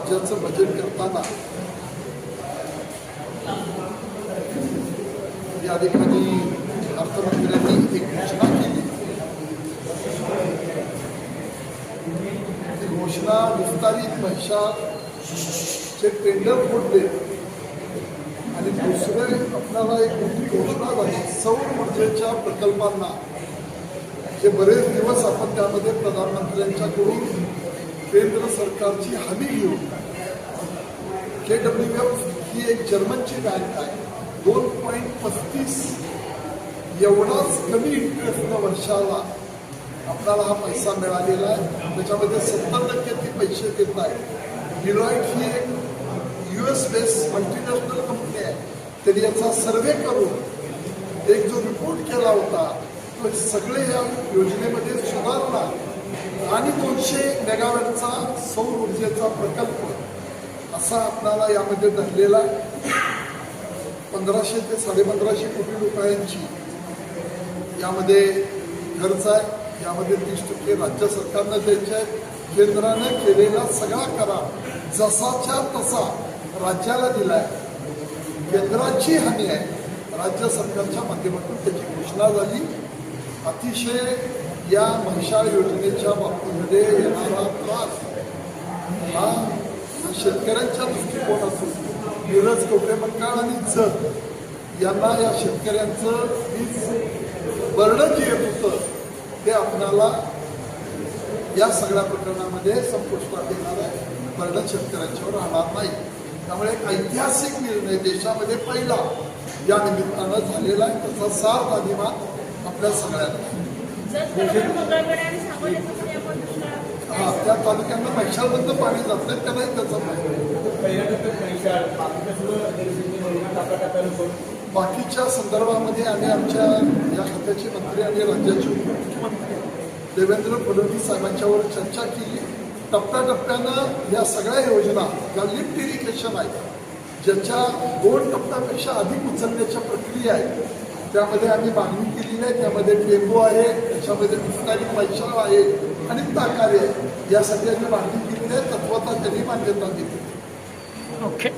राज्याचं बजेट करताना या ठिकाणी अर्थमंत्र्यांनी एक घोषणा केली. ती घोषणा विस्तारित चे टेंडर फोडले. आणि दुसरे आपल्याला एक मोठी घोषणा झाली. सौर ऊर्जेच्या प्रकल्पांना. जे बरेच दिवस आपण त्यामध्ये प्रधानमंत्र्यांच्याकडून केंद्र सरकारची हमी घेऊन के डब्ल्यू एफ ही एक जर्मनची बँक आहे. दोन पॉईंट पस्तीस एवढाच कमी इंटरेस्टनं वर्षाला आपल्याला हा पैसा मिळालेला आहे. त्याच्यामध्ये सत्तर टक्के ते पैसे देत आहे डिलॉईट ही एक U S base multinational company आहे. त्यांनी याचा सर्वे करून एक जो रिपोर्ट केला होता तो सगळे या योजनेमध्ये सुधारणा दोनशे मेगावॅटचा सौर ऊर्जेचा प्रकल्प असा आपणाला यामध्ये धरलेला आहे. पंधराशे ते साडेपंधराशे कोटी रुपयांची यामध्ये खर्च आहे. यामध्ये तीस टक्के राज्य सरकारनं द्यायचे आहे केंद्रानं केलेला सगळा करार जसाच्या तसा राज्याला दिलाय. केंद्राची हानी आहे. राज्य सरकारच्या माध्यमातून त्याची घोषणा झाली. अतिशय या म्हैसाळ योजनेच्या बाबतीमध्ये येणारा त्रास हा शेतकऱ्यांच्या दृष्टिकोनातून नीरज कवडे मंकाळ आणि जत यांना या शेतकऱ्यांचं वीज बर्डन जे येत होतं ते आपणाला या सगळ्या प्रकरणामध्ये संपुष्टात येणार आहे. बर्डन शेतकऱ्यांच्यावर राहणार नाही. त्यामुळे एक ऐतिहासिक निर्णय देशामध्ये पहिला या निमित्तानं झालेला आहे. त्याचा सार्थ अभिमान आपल्या सगळ्यांना. हा त्या तालुक्यांना पैशाबद्दल पाणी जात नाही त्यांनाही त्याचा फायदा बाकीच्या संदर्भामध्ये आम्ही आमच्या या खात्याचे मंत्री आणि राज्याचे उपमुख्यमंत्री देवेंद्र फडणवीस साहेबांच्यावर चर्चा केली. टप्प्याटप्प्यानं या सगळ्या योजना ज्या लिफ्ट इरिगेशन आहे ज्याच्या दोन टप्प्यापेक्षा अधिक उचलण्याच्या प्रक्रिया आहेत त्यामध्ये आम्ही मागणी केलेली आहे त्यामध्ये टेंबू आहे त्याच्यामध्ये विस्तारित पैशाळ आहे आणि ताकारे आहे यासाठी आम्ही मागणी केलेली आहे तत्वता त्यांनी मान्यता दिली. ओके.